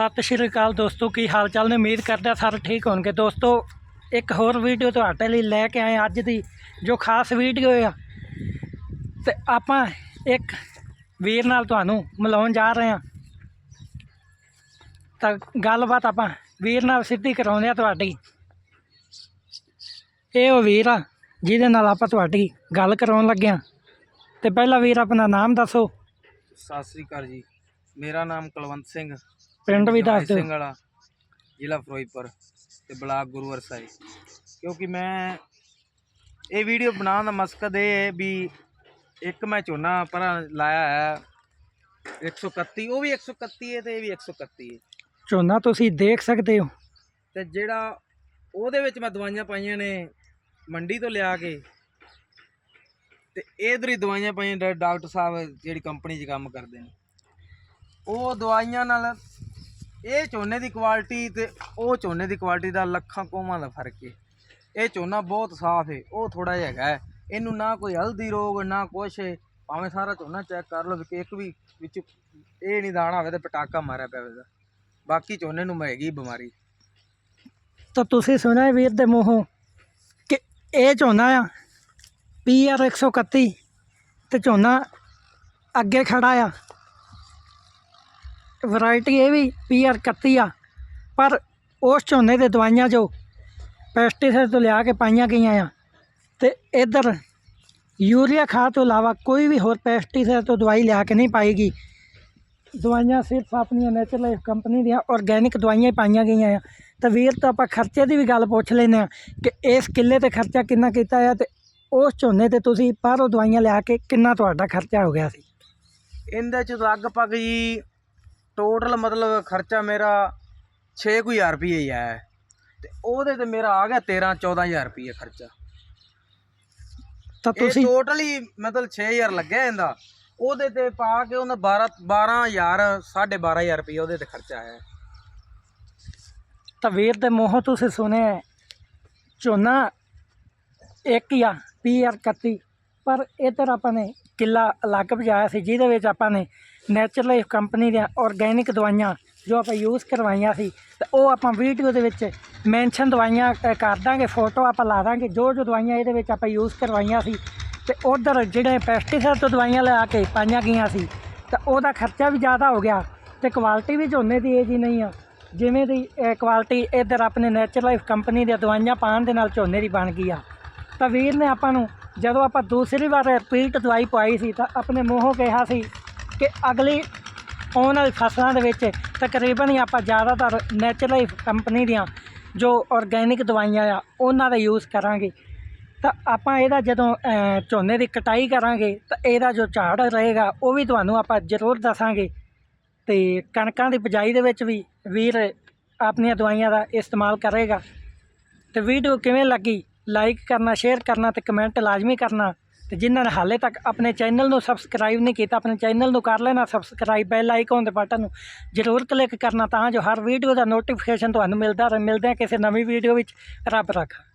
ਸਤਿ ਸ਼੍ਰੀ ਅਕਾਲ ਦੋਸਤੋ, ਕੀ ਹਾਲ ਚਾਲ ਨੇ? ਉਮੀਦ ਕਰਦਾ ਸਾਰੇ ਠੀਕ ਹੋਣਗੇ। ਦੋਸਤੋ, ਇੱਕ ਹੋਰ ਵੀਡੀਓ ਤੁਹਾਡੇ ਲਈ ਲੈ ਕੇ ਆਏ ਅੱਜ ਦੀ, ਜੋ ਖਾਸ ਵੀਡੀਓ ਆ। ਤੇ ਆਪਾਂ ਇੱਕ ਵੀਰ ਨਾਲ ਤੁਹਾਨੂੰ ਮਿਲਾਉਣ ਜਾ ਰਹੇ ਹਾਂ। ਤਾਂ ਗੱਲਬਾਤ ਆਪਾਂ ਵੀਰ ਨਾਲ ਸਿੱਧੀ ਕਰਾਉਂਦੇ ਆ ਤੁਹਾਡੀ। ਇਹ ਉਹ ਵੀਰ ਆ, ਜਿਹਦੇ ਨਾਲ ਆਪਾਂ ਤੁਹਾਡੀ ਗੱਲ ਕਰਾਉਣ ਲੱਗੇ ਹਾਂ। ਤੇ ਪਹਿਲਾਂ ਵੀਰ ਆਪਣਾ ਨਾਮ ਦੱਸੋ। ਸਤਿ ਸ੍ਰੀ ਅਕਾਲ ਜੀ। ਮੇਰਾ ਨਾਮ ਕੁਲਵੰਤ ਸਿੰਘ। ਪਿੰਡ ਵੀ ਦੱਸ ਜਵਾਈ ਸਿੰਘ ਦਿਓ ਵਾਲਾ ਜ਼ਿਲ੍ਹਾ ਫਿਰੋਜ਼ਪੁਰ ਤੇ ਬਲਾਕ ਗੁਰੂਵਰ ਸਾਹਿਬ ਕਿਉਂਕਿ ਮੈਂ ਇਹ ਵੀਡੀਓ ਬਣਾਉਣ ਦਾ ਮਕਸਦ ਇਹ ਹੈ ਵੀ ਇੱਕ ਮੈਂ ਝੋਨਾ ਪਰ ਲਾਇਆ ਹੈ 131 ਉਹ ਵੀ 131 ਹੈ ਤੇ ਇਹ ਵੀ 131 ਹੈ। ਝੋਨਾ ਤੁਸੀਂ ਦੇਖ ਸਕਦੇ ਹੋ। ਤੇ ਜਿਹੜਾ ਉਹਦੇ ਵਿੱਚ ਮੈਂ ਦਵਾਈਆਂ ਪਾਈਆਂ ਨੇ ਮੰਡੀ ਤੋਂ ਲਿਆ ਕੇ ਤੇ ਇਧਰ ਹੀ ਦਵਾਈਆਂ ਪਾਈਆਂ ਡਾਕਟਰ ਸਾਹਿਬ ਜਿਹੜੀ ਕੰਪਨੀ 'ਚ ਕੰਮ ਕਰਦੇ ਨੇ। ਉਹ ਦਵਾਈਆਂ ਨਾਲ ਇਹ ਝੋਨੇ ਦੀ ਕੁਆਲਿਟੀ ਤੇ ਉਹ ਝੋਨੇ ਦੀ ਕੁਆਲਿਟੀ ਦਾ ਲੱਖਾਂ ਕੋਮਾਂ ਦਾ ਫ਼ਰਕ ਹੈ ਇਹ ਝੋਨਾ ਬਹੁਤ ਸਾਫ਼ ਹੈ ਉਹ ਥੋੜਾ ਜਿਹਾ ਹੈਗਾ ਹੈ। ਇਹਨੂੰ ਨਾ ਕੋਈ ਹਲਦੀ ਰੋਗ, ਨਾ ਕੁਛ ਭਾਵੇਂ ਸਾਰਾ ਝੋਨਾ ਚੈੱਕ ਕਰ ਲਓ ਵੀ ਇੱਕ ਵੀ ਵਿੱਚ ਇਹ ਨਹੀਂ ਦਾਣਾ ਹੋਵੇ ਤੇ ਪਟਾਕਾ ਮਾਰਿਆ ਪਿਆ ਹੋਵੇਗਾ ਬਾਕੀ ਝੋਨੇ ਨੂੰ ਹੈਗੀ ਬਿਮਾਰੀ। ਤਾਂ ਤੁਸੀਂ ਸੁਣਿਆ ਵੀਰ ਦੇ ਮੂੰਹੋਂ ਕਿ ਇਹ ਝੋਨਾ ਆ ਪੀਆਰ 131 ਤੇ ਝੋਨਾ ਅੱਗੇ ਖੜਾ ਆ। ਵੈਰਾਈਟੀ ਇਹ ਵੀ ਪੀਆਰ 31 ਆ, ਪਰ ਉਸ ਝੋਨੇ ਦੇ ਦਵਾਈਆਂ ਜੋ ਪੈਸਟੀਸਾਈਡ ਤੋਂ ਲਿਆ ਕੇ ਪਾਈਆਂ ਗਈਆਂ ਆ ਤੇ ਇਧਰ ਯੂਰੀਆ ਖਾਦ ਤੋਂ ਇਲਾਵਾ ਕੋਈ ਵੀ ਹੋਰ ਪੈਸਟੀਸਾਈਡ ਤੋਂ ਦਵਾਈ ਲਿਆ ਕੇ ਨਹੀਂ ਪਾਏਗੀ। ਦਵਾਈਆਂ ਸਿਰਫ ਆਪਣੀਆਂ ਨੈਚੁਰਲ ਕੰਪਨੀ ਦੀਆਂ ਆਰਗੈਨਿਕ ਦਵਾਈਆਂ ਹੀ ਪਾਈਆਂ ਗਈਆਂ ਆ। ਤਾਂ ਵੀਰ, ਤੋਂ ਆਪਾਂ ਖਰਚੇ ਦੀ ਵੀ ਗੱਲ ਪੁੱਛ ਲੈਂਦੇ ਆ ਕਿ ਇਸ ਕਿੱਲੇ ਤੇ ਖਰਚਾ ਕਿੰਨਾ ਕੀਤਾ ਆ ਤੇ ਉਸ ਝੋਨੇ ਤੇ ਤੁਸੀਂ ਬਾਹਰੋਂ ਦਵਾਈਆਂ ਲਿਆ ਕੇ ਕਿੰਨਾ ਤੁਹਾਡਾ ਖਰਚਾ ਹੋ ਗਿਆ ਸੀ? ਇਹਦੇ ਚ ਲਗਭਗ ਜੀ ਟੋਟਲ ਮਤਲਬ ਖਰਚਾ ਮੇਰਾ 6000 ਰੁਪਏ ਹੀ ਆਇਆ। ਤੇ ਉਹਦੇ ਤੇ ਮੇਰਾ ਆ ਗਿਆ 13 14000 ਰੁਪਏ ਖਰਚਾ ਤਾਂ ਤੁਸੀਂ ਟੋਟਲ ਹੀ ਮਤਲਬ 6000 ਲੱਗਿਆ ਇਹਦਾ ਉਹਦੇ ਤੇ ਪਾ ਕੇ ਉਹਨਾਂ 12 12000 12500 ਰੁਪਏ ਉਹਦੇ ਤੇ ਖਰਚਾ ਆਇਆ। ਤਾਂ ਵੀਰ ਦੇ ਮੂੰਹੋਂ ਤੁਸੀਂ ਸੁਣਿਆ ਝੋਨਾ ਇੱਕ ਹੀ ਆ ਪੀਆਰ 31 ਪਰ ਇੱਧਰ ਆਪਾਂ ਨੇ ਕਿੱਲਾ ਅਲੱਗ ਭਜਾਇਆ ਸੀ, ਜਿਹਦੇ ਵਿੱਚ ਆਪਾਂ ਨੇ ਨੈਚੁਰਲ ਕੰਪਨੀ ਦੀਆਂ ਆਰਗੈਨਿਕ ਦਵਾਈਆਂ ਜੋ ਆਪਾਂ ਯੂਜ਼ ਕਰਵਾਈਆਂ ਸੀ, ਤੇ ਉਹ ਆਪਾਂ ਵੀਡੀਓ ਦੇ ਵਿੱਚ ਮੈਂਸ਼ਨ ਦਵਾਈਆਂ ਕਰ ਦਾਂਗੇ ਫੋਟੋ ਆਪਾਂ ਲਾ ਦਾਂਗੇ, ਜੋ ਜੋ ਦਵਾਈਆਂ ਇਹਦੇ ਵਿੱਚ ਆਪਾਂ ਯੂਜ਼ ਕਰਵਾਈਆਂ ਸੀ, ਤੇ ਉਧਰ ਜਿਹੜੇ ਪੈਸਟੀਸਾਈਡ ਤੋਂ ਦਵਾਈਆਂ ਲਿਆ ਕੇ ਪਾਈਆਂ ਗਈਆਂ ਸੀ, ਤਾਂ ਉਹਦਾ ਖਰਚਾ ਵੀ ਜ਼ਿਆਦਾ ਹੋ ਗਿਆ, ਤੇ ਕੁਆਲਿਟੀ ਵੀ ਝੋਨੇ ਦੀ ਇਹ ਜੀ ਨਹੀਂ ਆ, ਜਿਵੇਂ ਦੀ ਕੁਆਲਿਟੀ ਇੱਧਰ ਆਪਣੇ ਨੈਚੁਰਲ ਲਾਈਫ ਕੰਪਨੀ ਦੀਆਂ ਦਵਾਈਆਂ ਪਾਉਣ ਦੇ ਨਾਲ ਝੋਨੇ ਦੀ ਬਣ ਗਈ ਆ। ਤਾਂ ਵੀਰ ਨੇ ਆਪਾਂ ਨੂੰ ਜਦੋਂ ਆਪਾਂ ਦੂਸਰੀ ਵਾਰ ਰਿਪੀਟ ਦਵਾਈ ਪਵਾਈ ਸੀ ਤਾਂ ਆਪਣੇ ਮੂੰਹੋਂ ਕਿਹਾ ਸੀ ਕਿ ਅਗਲੀ ਆਉਣ ਵਾਲੀ ਫਸਲਾਂ ਦੇ ਵਿੱਚ ਤਕਰੀਬਨ ਹੀ ਆਪਾਂ ਜ਼ਿਆਦਾਤਰ ਨੈਚੁਰਲ ਕੰਪਨੀ ਦੀਆਂ ਜੋ ਆਰਗੈਨਿਕ ਦਵਾਈਆਂ ਆ, ਉਹਨਾਂ ਦਾ ਯੂਜ਼ ਕਰਾਂਗੇ। ਤਾਂ ਆਪਾਂ ਇਹਦਾ ਜਦੋਂ ਝੋਨੇ ਦੀ ਕਟਾਈ ਕਰਾਂਗੇ ਤਾਂ ਇਹਦਾ ਜੋ ਝਾੜ ਰਹੇਗਾ, ਉਹ ਵੀ ਤੁਹਾਨੂੰ ਆਪਾਂ ਜ਼ਰੂਰ ਦੱਸਾਂਗੇ। ਤੇ ਕਣਕਾਂ ਦੀ ਬਿਜਾਈ ਦੇ ਵਿੱਚ ਵੀ ਵੀਰ ਆਪਣੀਆਂ ਦਵਾਈਆਂ ਦਾ ਇਸਤੇਮਾਲ ਕਰੇਗਾ। ਤੇ ਵੀਡੀਓ ਕਿਵੇਂ ਲੱਗੀ? ਲਾਈਕ ਕਰਨਾ ਸ਼ੇਅਰ ਕਰਨਾ ਤੇ ਕਮੈਂਟ ਲਾਜ਼ਮੀ ਕਰਨਾ। ਤੇ ਜਿਨ੍ਹਾਂ ਨੇ ਹਾਲੇ ਤੱਕ ਆਪਣੇ ਚੈਨਲ ਨੂੰ ਸਬਸਕ੍ਰਾਈਬ ਨਹੀਂ ਕੀਤਾ, ਆਪਣੇ ਚੈਨਲ ਨੂੰ ਕਰ ਲੈਣਾ ਸਬਸਕ੍ਰਾਈਬ ਬੈਲ ਆਈਕਨ ਦੇ ਬਟਨ ਨੂੰ। ਜ਼ਰੂਰ ਕਲਿੱਕ ਕਰਨਾ ਤਾਂ ਜੋ ਹਰ ਵੀਡੀਓ ਦਾ ਨੋਟੀਫਿਕੇਸ਼ਨ ਤੁਹਾਨੂੰ ਮਿਲਦਾ ਰਹੇ। ਮਿਲਦੇ ਹਾਂ ਕਿਸੇ ਨਵੀਂ ਵੀਡੀਓ ਵਿੱਚ। ਰੱਬ ਰੱਖਾ।